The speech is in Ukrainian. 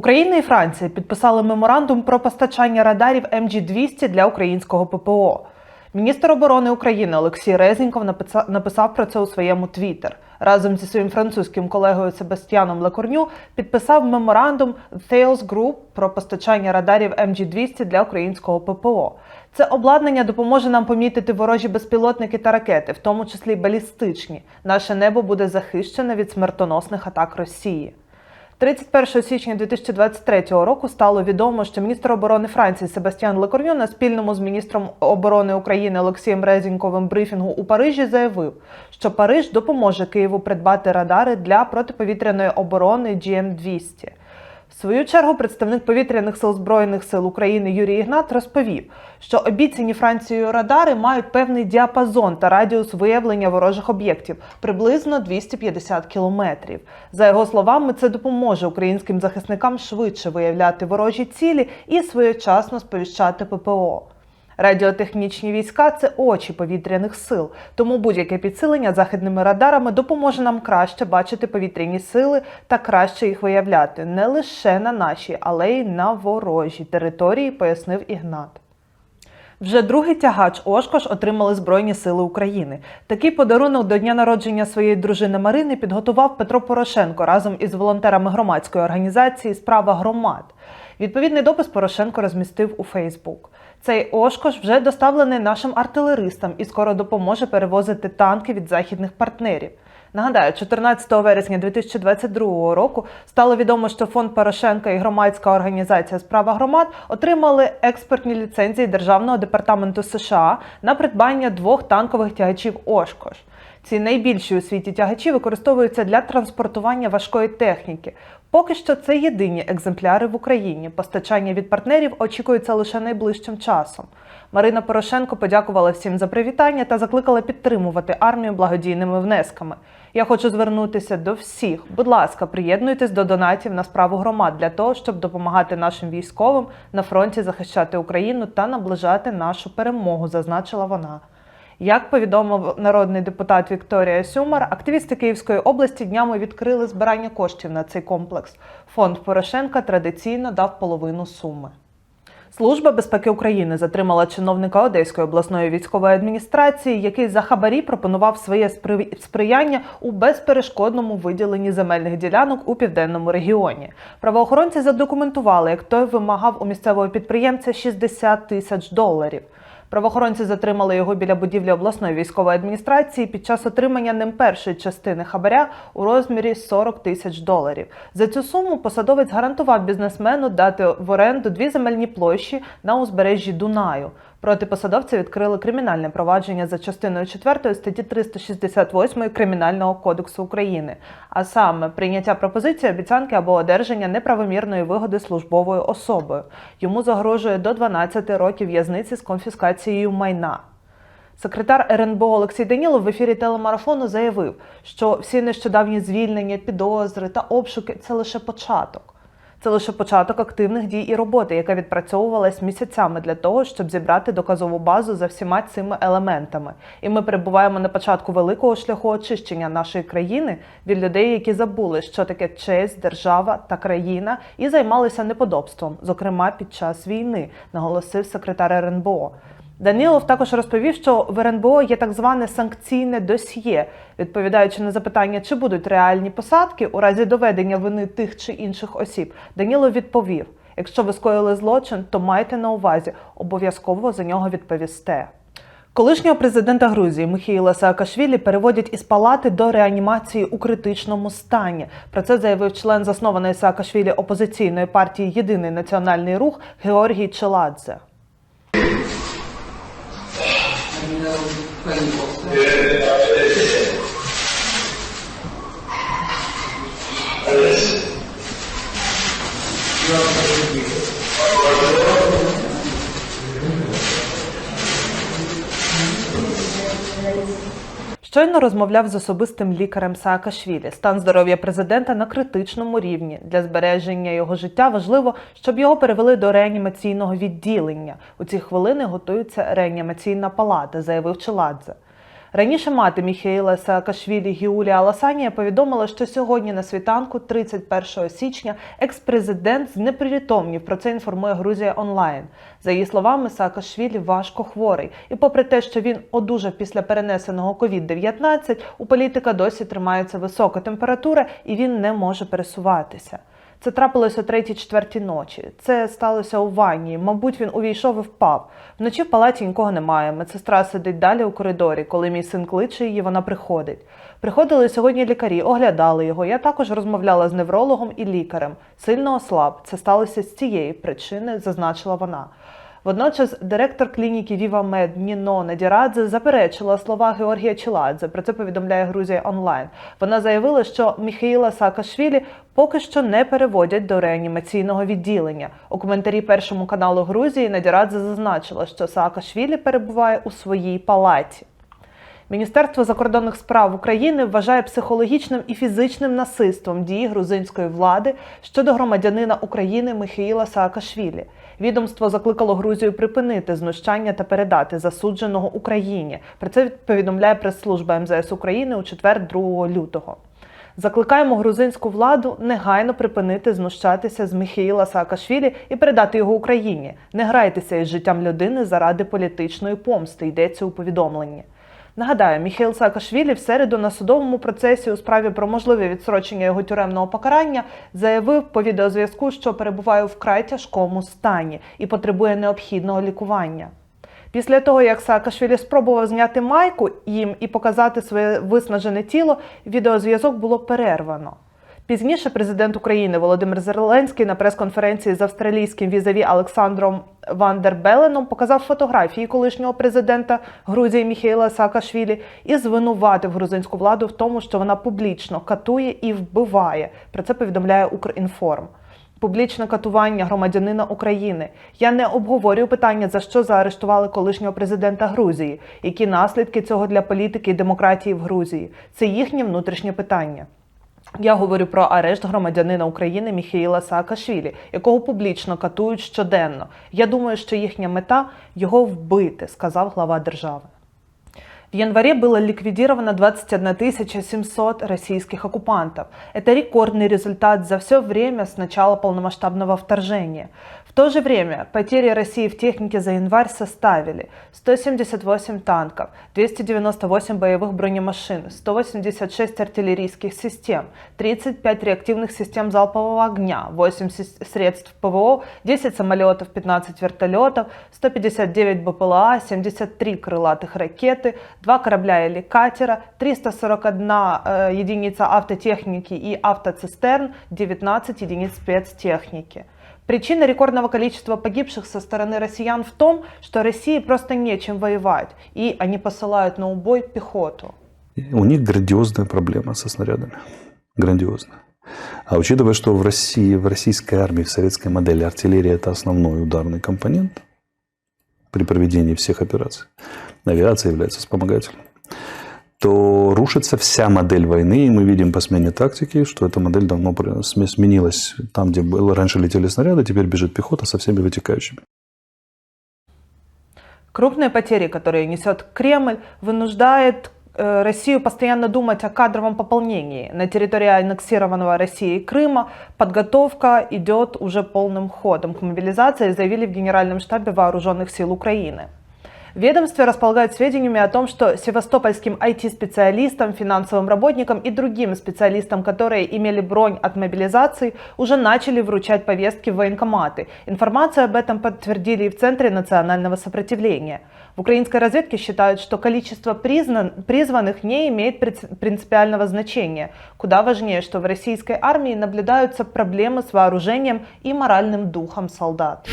Україна і Франція підписали меморандум про постачання радарів МГ-200 для українського ППО. Міністр оборони України Олексій Резніков написав про це у своєму твіттер. Разом зі своїм французьким колегою Себастьяном Лекорню підписав меморандум Thales Group про постачання радарів МГ-200 для українського ППО. Це обладнання допоможе нам помітити ворожі безпілотники та ракети, в тому числі балістичні. Наше небо буде захищене від смертоносних атак Росії. 31 січня 2023 року стало відомо, що міністр оборони Франції Себастьян Лекор'ю на спільному з міністром оборони України Олексієм Резінковим брифінгу у Парижі заявив, що Париж допоможе Києву придбати радари для протиповітряної оборони GM-200. Свою чергу представник повітряних сил збройних сил України Юрій Ігнат розповів, що обіцяні Францією радари мають певний діапазон та радіус виявлення ворожих об'єктів приблизно 250 кілометрів. За його словами, це допоможе українським захисникам швидше виявляти ворожі цілі і своєчасно сповіщати ППО. Радіотехнічні війська це очі повітряних сил, тому будь-яке підсилення західними радарами допоможе нам краще бачити повітряні сили та краще їх виявляти не лише на нашій, але й на ворожій території, пояснив Ігнат. Вже другий тягач Ошкош отримали Збройні Сили України. Такий подарунок до дня народження своєї дружини Марини підготував Петро Порошенко разом із волонтерами громадської організації Справа громад. Відповідний допис Порошенко розмістив у Фейсбук. Цей Ошкош вже доставлений нашим артилеристам і скоро допоможе перевозити танки від західних партнерів. Нагадаю, 14 вересня 2022 року стало відомо, що фонд Порошенка і громадська організація Справа громад отримали експортні ліцензії Державного департаменту США на придбання двох танкових тягачів Ошкош. Ці найбільші у світі тягачі використовуються для транспортування важкої техніки. Поки що це єдині екземпляри в Україні. Постачання від партнерів очікується лише найближчим часом. Марина Порошенко подякувала всім за привітання та закликала підтримувати армію благодійними внесками. Я хочу звернутися до всіх. Будь ласка, приєднуйтесь до донатів на справу громад для того, щоб допомагати нашим військовим на фронті захищати Україну та наближати нашу перемогу, зазначила вона. Як повідомив народний депутат Вікторія Сюмар, активісти Київської області днями відкрили збирання коштів на цей комплекс. Фонд Порошенка традиційно дав половину суми. Служба безпеки України затримала чиновника Одеської обласної військової адміністрації, який за хабарі пропонував своє спри- сприяння у безперешкодному виділенні земельних ділянок у південному регіоні. Правоохоронці задокументували, як той вимагав у місцевого підприємця 60 тисяч доларів. Правоохоронці затримали його біля будівлі обласної військової адміністрації під час отримання ним першої частини хабаря у розмірі 40 тисяч доларів. За цю суму посадовець гарантував бізнесмену дати в оренду дві земельні площі на узбережжі Дунаю. Проти посадовця відкрили кримінальне провадження за частиною 4 статті 368 Кримінального кодексу України, а саме прийняття пропозиції, обіцянки або одержання неправомірної вигоди службовою особою. Йому загрожує до 12 років в'язниці з конфіскацією майна. Секретар РНБО Олексій Данілов в ефірі телемарафону заявив, що всі нещодавні звільнення, підозри та обшуки це лише початок. Це лише початок активних дій і роботи, яка відпрацьовувалась місяцями для того, щоб зібрати доказову базу за всіма цими елементами. І ми перебуваємо на початку великого шляху очищення нашої країни від людей, які забули, що таке честь, держава та країна, і займалися неподобством, зокрема під час війни, наголосив секретар РНБО. Данілов також розповів, що в РНБО є так зване санкційне досьє. Відповідаючи на запитання, чи будуть реальні посадки у разі доведення вини тих чи інших осіб, Данілов відповів: якщо ви скоїли злочин, то майте на увазі, обов'язково за нього відповісте. Колишнього президента Грузії Михаїла Саакашвілі переводять із палати до реанімації у критичному стані. Про це заявив член заснованої Саакашвілі опозиційної партії Єдиний національний рух Георгій Челадзе. no rainbows. Щойно розмовляв з особистим лікарем Саакашвілі. Стан здоров'я президента на критичному рівні. Для збереження його життя важливо, щоб його перевели до реанімаційного відділення. У ці хвилини готується реанімаційна палата, заявив Челадзе. Раніше мати Міхаїла Саакашвілі Гіулія Аласанія повідомила, що сьогодні на світанку, 31 січня, екс-президент знепритомнів. Про це інформує Грузія онлайн. За її словами, Саакашвілі важко хворий. І попри те, що він одужав після перенесеного COVID-19, у політика досі тримається висока температура і він не може пересуватися. Це трапилося о 3-4 ночі. Це сталося у ванні. Мабуть, він увійшов і впав. Вночі в палаті нікого немає. Медсестра сидить далі у коридорі. Коли мій син кличе її, вона приходить. Приходили сьогодні лікарі, оглядали його. Я також розмовляла з неврологом і лікарем. Сильно ослаб. Це сталося з цієї причини, зазначила вона. Водночас директор клініки Med Ніно Надірадзе заперечила слова Георгія Чіладзе. Про це повідомляє Грузія онлайн. Вона заявила, що Міхаїла Саакашвілі поки що не переводять до реанімаційного відділення. У коментарі першому каналу Грузії Надірадзе зазначила, що Саакашвілі перебуває у своїй палаті. Міністерство закордонних справ України вважає психологічним і фізичним насильством дії грузинської влади щодо громадянина України Михаїла Саакашвілі. Відомство закликало Грузію припинити знущання та передати засудженого Україні. Про це повідомляє прес-служба МЗС України у четвер, 2 лютого. Закликаємо грузинську владу негайно припинити знущатися з Михаїла Саакашвілі і передати його Україні. Не грайтеся із життям людини заради політичної помсти. Йдеться у повідомленні. Нагадаю, Міхаїл Саакашвілі в середу на судовому процесі у справі про можливе відсрочення його тюремного покарання заявив по відеозв'язку, що перебуває у вкрай тяжкому стані і потребує необхідного лікування. Після того, як Саакашвілі спробував зняти майку їм і показати своє виснажене тіло, відеозв'язок було перервано. Пізніше президент України Володимир Зеленський на прес-конференції з австралійським візаві Олександром Вандербеленом показав фотографії колишнього президента Грузії Міхаїла Саакашвілі і звинуватив грузинську владу в тому, що вона публічно катує і вбиває. Про це повідомляє Укрінформ. Публічне катування громадянина України. Я не обговорюю питання, за що заарештували колишнього президента Грузії, які наслідки цього для політики і демократії в Грузії. Це їхнє внутрішнє питання. Я говорю про арешт громадянина України Міхаїла Саакашвілі, якого публічно катують щоденно. Я думаю, що їхня мета його вбити, сказав глава держави. В январе было ликвидировано 21 700 российских оккупантов. Это рекордный результат за все время с начала полномасштабного вторжения. В то же время потери России в технике за январь составили 178 танков, 298 боевых бронемашин, 186 артиллерийских систем, 35 реактивных систем залпового огня, 8 средств ПВО, 10 самолетов, 15 вертолетов, 159 БПЛА, 73 крылатых ракеты, 2 корабля или катера, 341 э, единица автотехники и автоцистерн, 19 единиц спецтехники. Причина рекордного количества погибших со стороны россиян в том, что России просто нечем воевать, и они посылают на убой пехоту. У них грандиозная проблема со снарядами. Грандиозная. А учитывая, что в России, в российской армии, в советской модели артиллерия – это основной ударный компонент при проведении всех операций, авиация является вспомогательной, то рушится вся модель войны, и мы видим по смене тактики, что эта модель давно сменилась. Там, где было, раньше летели снаряды, теперь бежит пехота со всеми вытекающими. Крупные потери, которые несет Кремль, вынуждает э, Россию постоянно думать о кадровом пополнении. На территории аннексированного Россией Крыма подготовка идет уже полным ходом к мобилизации, заявили в Генеральном штабе Вооруженных сил Украины. Ведомстве располагают сведениями о том, что севастопольским IT-специалистам, финансовым работникам и другим специалистам, которые имели бронь от мобилизации, уже начали вручать повестки в военкоматы. Информацию об этом подтвердили и в Центре национального сопротивления. В украинской разведке считают, что количество признан, призванных не имеет принципиального значения. Куда важнее, что в российской армии наблюдаются проблемы с вооружением и моральным духом солдат.